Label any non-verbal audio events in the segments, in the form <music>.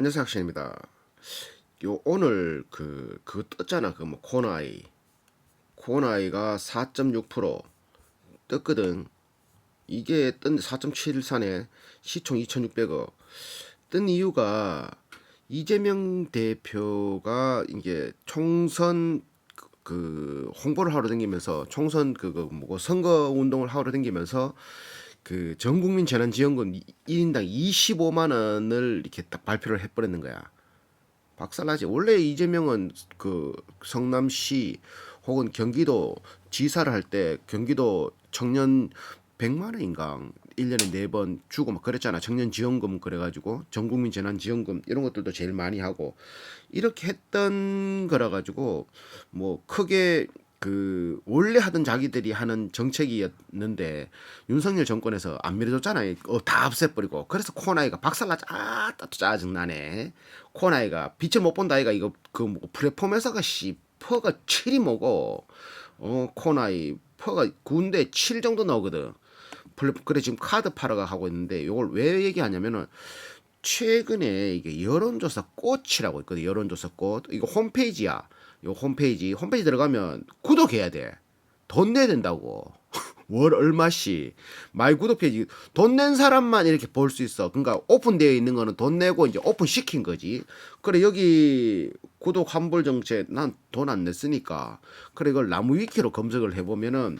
안녕하세요 학신입니다. 요 오늘 그 그거 떴잖아 그 뭐 코나이 코나이가 4.6% 떴거든. 이게 뜬 4.74네 시총 2,600억 뜬 이유가 이재명 대표가 이게 총선 그- 그 홍보를 하러 다니면서 총선 그거 뭐고 선거 운동을 하러 다니면서 그 전국민 재난지원금 1인당 25만 원을 이렇게 딱 발표를 해버렸는 거야. 박살나지. 원래 이재명은 그 성남시 혹은 경기도 지사를 할 때 경기도 청년 100만 원인가 1년에 네번 주고 막 그랬잖아. 청년 지원금 그래가지고 전국민 재난 지원금 이런 것들도 제일 많이 하고 이렇게 했던 거라 가지고 뭐 크게 그 원래 하던 자기들이 하는 정책이었는데 윤석열 정권에서 안 밀어줬잖아요. 어, 다 없애버리고 그래서 코나이가 박살나자 아, 따 짜증 나네. 코나이가 빛을 못 본다 아이가 이거 그 뭐 플랫폼에서가 씨 퍼가 7이 뭐고 어 코나이 퍼가 군대 7 정도 나오거든. 플랫폼 그래 지금 카드 팔아가 하고 있는데 이걸 왜 얘기하냐면은 최근에 이게 여론조사 꽃이라고 있거든. 여론조사 꽃. 이거 홈페이지야. 요 홈페이지. 홈페이지 들어가면 구독해야 돼. 돈 내야 된다고. <laughs> 월 얼마씩. 마이 구독 페이지. 돈 낸 사람만 이렇게 볼 수 있어. 그러니까 오픈되어 있는 거는 돈 내고 이제 오픈 시킨 거지. 그래 여기 구독 환불 정책 난 돈 안 냈으니까. 그래 이걸 나무 위키로 검색을 해 보면은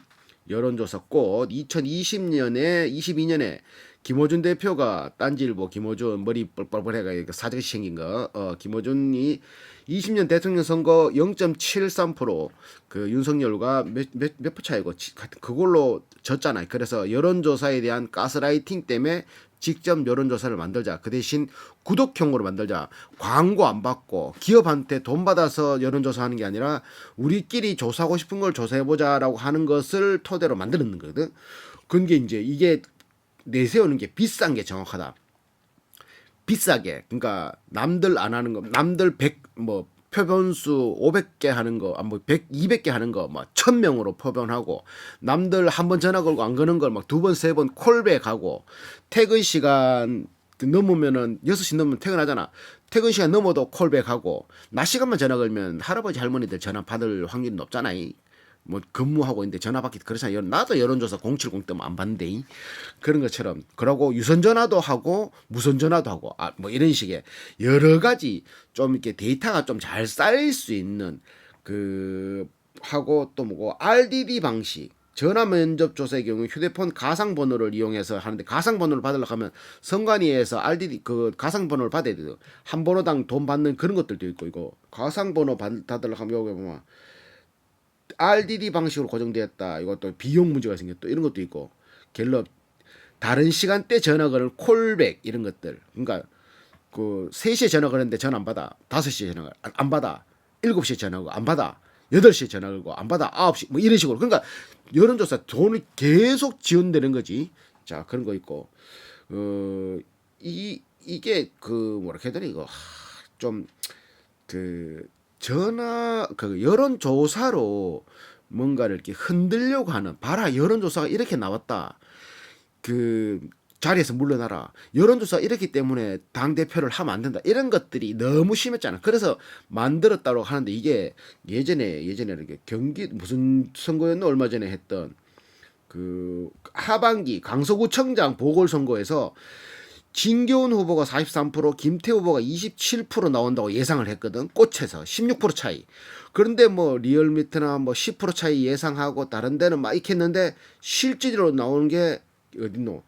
여론조사 꽃 2020년에 22년에 김어준 대표가 딴지일보 김어준 머리 뻘뻘뻘 해가 이렇게 사직이 생긴 거 어, 김어준이 20년 대통령 선거 0.73%그 윤석열과 몇몇몇 차이고 지- 그걸로 졌잖아요. 그래서 여론조사에 대한 가스라이팅 때문에 직접 여론조사를 만들자. 그 대신 구독형으로 만들자. 광고 안 받고 기업한테 돈 받아서 여론조사하는 게 아니라 우리끼리 조사하고 싶은 걸 조사해보자라고 하는 것을 토대로 만드는 거거든. 그게 이제 이게 내세우는 게 비싼 게 정확하다. 비싸게 그러니까 남들 안 하는 거 남들 100 뭐 표본수 500개 하는 거, 아, 뭐 100, 200개 하는 거, 막 1000명으로 표본하고, 남들 한 번 전화 걸고 안 거는 걸 막 두 번, 세 번 콜백하고, 퇴근 시간 넘으면은 6시 넘으면 퇴근하잖아. 퇴근 시간 넘어도 콜백하고, 낮 시간만 전화 걸면 할아버지, 할머니들 전화 받을 확률이 높잖아. 이. 뭐 근무하고 있는데 전화 받기 그렇잖아. 나도 여론조사 070 때문에 안 받는데 이. 그런 것처럼 그러고 유선 전화도 하고 무선 전화도 하고 아 뭐 이런 식의 여러 가지 좀 이렇게 데이터가 좀 잘 쌓일 수 있는 그 하고 또 뭐고 RDD 방식 전화 면접 조사의 경우 휴대폰 가상 번호를 이용해서 하는데 가상 번호를 받으려고 하면 선관위에서 RDD 그 가상 번호를 받아야 돼요. 한 번호당 돈 받는 그런 것들도 있고 이거 가상 번호 받- 받으려고 하면 여기 보면 RDD 방식으로 고정되었다. 이것도 비용 문제가 생겼다. 이런 것도 있고 갤럽 다른 시간대 전화 걸을 콜백 이런 것들. 그러니까 그 3시에 전화 걸었는데 전화 안 받아. 5시에 전화 걸- 안- 안 받아. 7시에 전화 걸고 안 받아. 8시에 전화 걸고 안 받아. 9시 뭐 이런 식으로. 그러니까 여론조사 돈이 계속 지원되는 거지. 자, 그런 거 있고. 어, 이 이게 그 뭐라 해야 되나 이거 좀그 전화 그 여론 조사로 뭔가를 이렇게 흔들려고 하는 봐라 여론 조사가 이렇게 나왔다. 그 자리에서 물러나라. 여론조사 이렇기 때문에 당 대표를 하면 안 된다. 이런 것들이 너무 심했잖아. 그래서 만들었다고 하는데 이게 예전에 예전에 이렇게 경기 무슨 선거였나? 얼마 전에 했던 그 하반기 강서구청장 보궐선거에서 진교훈 후보가 43%, 김태 후보가 27% 나온다고 예상을 했거든. 꽃에서 16% 차이. 그런데 뭐 리얼미터나 뭐 10% 차이 예상하고 다른 데는 막 이렇게 했는데 실제로 나오는 게 어딨노?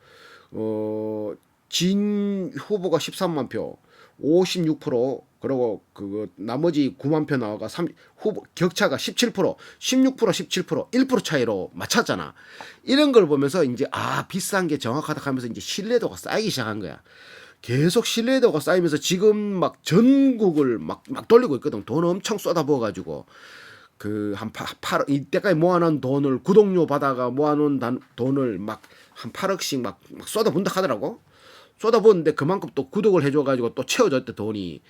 어, 진 후보가 13만 표, 56% 그리고 그거 나머지 9만 표 나와가 3 후보 격차가 17%, 16%, 17%, 1% 차이로 맞췄잖아. 이런 걸 보면서 이제 아 비싼 게 정확하다 하면서 이제 신뢰도가 쌓이기 시작한 거야. 계속 신뢰도가 쌓이면서 지금 막 전국을 막, 막 돌리고 있거든. 돈 엄청 쏟아부어 가지고 그 한 8억 이때까지 모아놓은 돈을 구독료 받아가 모아놓은 단, 돈을 막 한 8억씩 막, 막 쏟아본다 하더라고. 쏟아부었는데 그만큼 또 구독을 해줘가지고 또 채워졌대 돈이.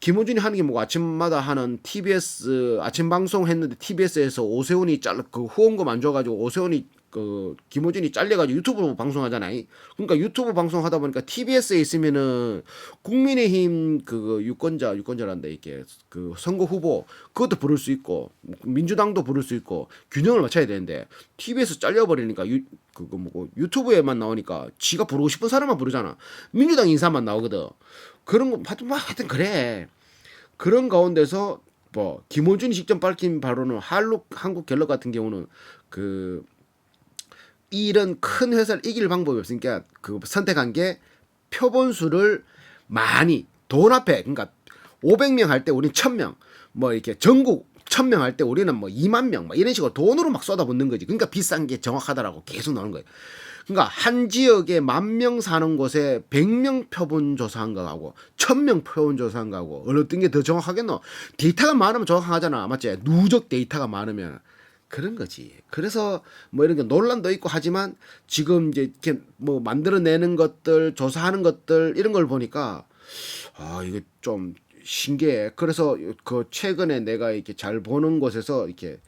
김호준이 하는 게 뭐고 아침마다 하는 TBS 아침 방송 했는데 TBS에서 오세훈이 잘라 그 후원금 안 줘가지고 오세훈이 그 김호준이 잘려가지고 유튜브 방송하잖아. 그러니까 유튜브 방송하다 보니까 TBS에 있으면은 국민의힘 그 유권자 유권자란다 이게 그 선거 후보 그것도 부를 수 있고 민주당도 부를 수 있고 균형을 맞춰야 되는데 TBS 잘려버리니까 유 그거 뭐고 유튜브에만 나오니까 지가 부르고 싶은 사람만 부르잖아. 민주당 인사만 나오거든. 그런 거 하여튼 뭐 하여튼 그래. 그런 가운데서 뭐 김호준이 직접 밝힌 바로는 한국 갤럽 같은 경우는 그 이런 큰 회사를 이길 방법이 없으니까 그 선택한 게 표본 수를 많이 돈 앞에 그러니까 500명 할 때 우리는 1000명 뭐 이렇게 전국 1000명 할 때 우리는 뭐 2만 명 막 이런 식으로 돈으로 막 쏟아붓는 거지. 그러니까 비싼 게 정확하다라고 계속 나오는 거예요. 그러니까 한 지역에 만 명 사는 곳에 100명 표본 조사한 거하고 1000명 표본 조사한 거하고 어떤 게더 정확하겠노? 데이터가 많으면 정확하잖아. 맞지? 누적 데이터가 많으면 그런 거지. 그래서 뭐 이런 게 논란도 있고 하지만 지금 이제 이렇게 뭐 만들어내는 것들, 조사하는 것들 이런 걸 보니까 아 이게 좀 신기해. 그래서 그 최근에 내가 이렇게 잘 보는 곳에서 이렇게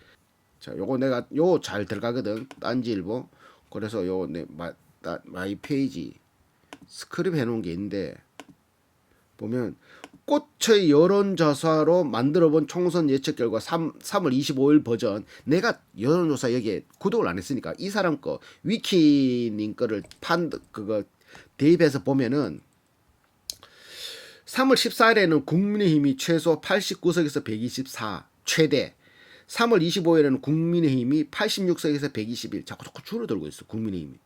자 요거 내가 요 잘 들어가거든. 딴지일보. 그래서 요 내 마이 페이지 스크립 해놓은 게 있는데 보면 꽃의 여론조사로 만들어본 총선 예측 결과 3, 3월 25일 버전. 내가 여론조사 여기에 구독을 안 했으니까 이 사람 거 위키님 거를 판 그거 대입해서 보면은 3월 14일에는 국민의힘이 최소 89석에서 124 최대. 3월 25일에는 국민의힘이 86석에서 121 자꾸 자꾸 줄어들고 있어 국민의힘이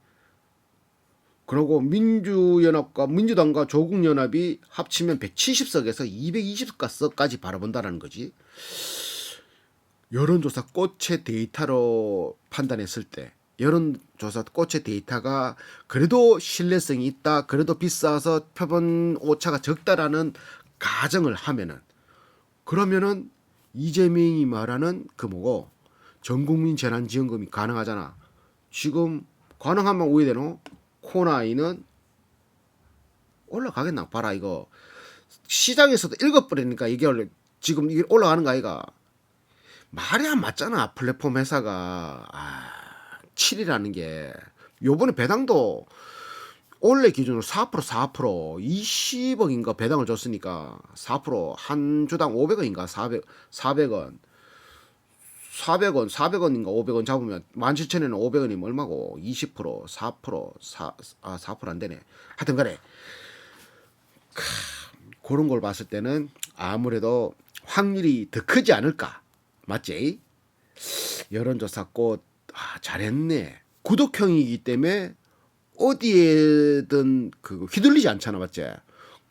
그리고 민주연합과 민주당과 조국연합이 합치면 170석에서 220석까지 바라본다라는 거지. 여론조사 꽃의 데이터로 판단했을 때 여론조사 꽃의 데이터가 그래도 신뢰성이 있다. 그래도 비싸서 표본 오차가 적다라는 가정을 하면은 그러면은 이재명이 말하는 그 뭐고 전국민 재난지원금이 가능하잖아. 지금 가능하면 오해되노? 코나이는 올라가겠나 봐라 이거. 시장에서도 읽어버리니까 이게 원래 지금 이게 올라가는 거 아이가? 말이 안 맞잖아 플랫폼 회사가. 아 7이라는 게. 요번에 배당도 원래 기준으로 4% 4% 20억인가 배당을 줬으니까 4%한 주당 500원인가 400 400원 400원, 400원인가 500원 잡으면 17,000원에는 500원이면 얼마고 20% 4% 4, 아, 4%안 되네. 하여튼 간에 크, 그런 걸 봤을 때는 아무래도 확률이 더 크지 않을까. 맞지? 여론조사 꽃 아, 잘했네. 구독형이기 때문에 어디에든 그 휘둘리지 않잖아. 맞지?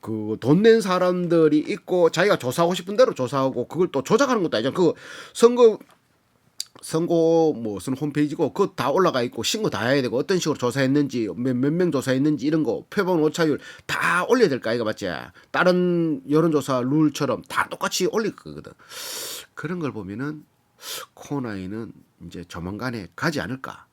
그 돈 낸 사람들이 있고 자기가 조사하고 싶은 대로 조사하고 그걸 또 조작하는 것도 아니잖아. 그 선거 선거 무슨 홈페이지고 그거 다 올라가 있고 신고 다 해야 되고 어떤 식으로 조사했는지 몇 명 조사했는지 이런 거 표본 오차율 다 올려야 될 거 아이가 맞지? 다른 여론조사 룰처럼 다 똑같이 올릴 거거든. 그런 걸 보면은 코나이는 이제 조만간에 가지 않을까.